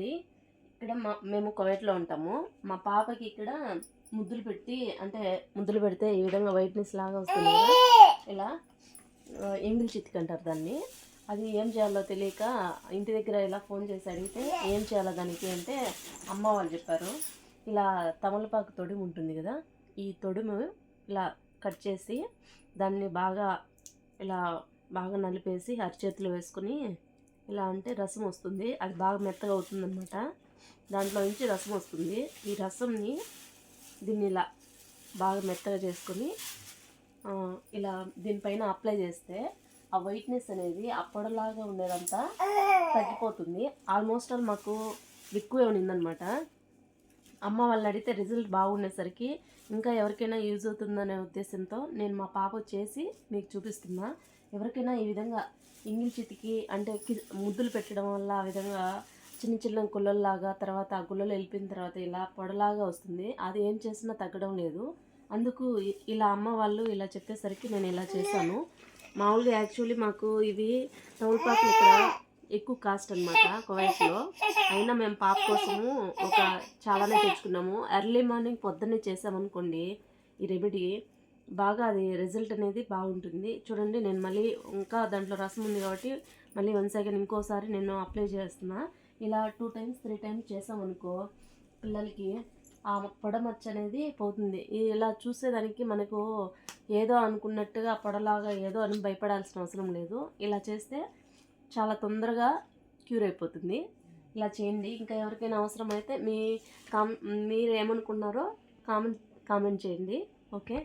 ఉంది. ఇక్కడ మా మేము కువైట్లో ఉంటాము. మా పాపకి ఇక్కడ ముద్దులు పెట్టి అంటే ముద్దులు పెడితే ఈ విధంగా వైట్నెస్ లాగా వస్తుంది కదా, ఇలా ఎంగిల్ చితికి అంటారు దాన్ని. అది ఏం చేయాలో తెలియక ఇంటి దగ్గర ఇలా ఫోన్ చేసి అడిగితే ఏం చేయాలో దానికి అంటే అమ్మ వాళ్ళు చెప్పారు. ఇలా తమలపాకు తొడుము ఉంటుంది కదా ఈ తొడుము ఇలా కట్ చేసి దాన్ని బాగా ఇలా బాగా నలిపేసి అరిచేతులు వేసుకుని ఇలా అంటే రసం వస్తుంది. అది బాగా మెత్తగా అవుతుందన్నమాట. దాంట్లో నుంచి రసం వస్తుంది. ఈ రసంని దీన్ని ఇలా బాగా మెత్తగా చేసుకొని ఇలా దీనిపైన అప్లై చేస్తే ఆ వైట్నెస్ అనేది అప్పటిలాగా ఉండేదంతా తగ్గిపోతుంది. ఆల్మోస్ట్ ఆల్ మాకు ఎక్కువే ఉన్నిందనమాట అమ్మ వాళ్ళని అడిగితే రిజల్ట్ బాగుండేసరికి ఇంకా ఎవరికైనా యూజ్ అవుతుందనే ఉద్దేశంతో నేను మా పాప చేసి మీకు చూపిస్తున్నా. ఎవరికైనా ఈ విధంగా ఇంగిల్ చితికి అంటే ముద్దులు పెట్టడం వల్ల ఆ విధంగా చిన్న చిన్న గుల్లల్లాగా తర్వాత ఆ గుల్లలు వెళ్ళిపోయిన తర్వాత ఇలా పొడలాగా వస్తుంది. అది ఏం చేసినా తగ్గడం లేదు. అందుకు ఇ- ఇలా అమ్మ వాళ్ళు ఇలా చెప్పేసరికి నేను ఇలా చేశాను. మామూలుగా యాక్చువల్లీ మాకు ఇవి తౌల్పాకులు ఇక్కడ ఎక్కువ కాస్ట్ అనమాట కువైట్లో అయినా మేము పాప కోసము ఒక చాలానే తెచ్చుకున్నాము. ఎర్లీ మార్నింగ్ పొద్దున్నే చేసామనుకోండి ఈ రెమెడీ బాగా అది రిజల్ట్ అనేది బాగుంటుంది. చూడండి నేను మళ్ళీ ఇంకా దాంట్లో రసం ఉంది కాబట్టి మళ్ళీ వన్ సెకండ్ ఇంకోసారి నేను అప్లై చేస్తున్నా. ఇలా టూ టైమ్స్ త్రీ టైమ్స్ చేసామనుకో పిల్లలకి ఆ పొడమచ్చ అనేది పోతుంది. ఇలా చూసేదానికి మనకు ఏదో అనుకున్నట్టుగా పొడలాగా ఏదో అని భయపడాల్సిన అవసరం లేదు. ఇలా చేస్తే చాలా తొందరగా క్యూర్ అయిపోతుంది. ఇలా చేయండి. ఇంకా ఎవరికైనా అవసరం అయితే మీ కామ్ మీరు ఏమనుకున్నారో కామెంట్ కామెంట్ చేయండి. ఓకే?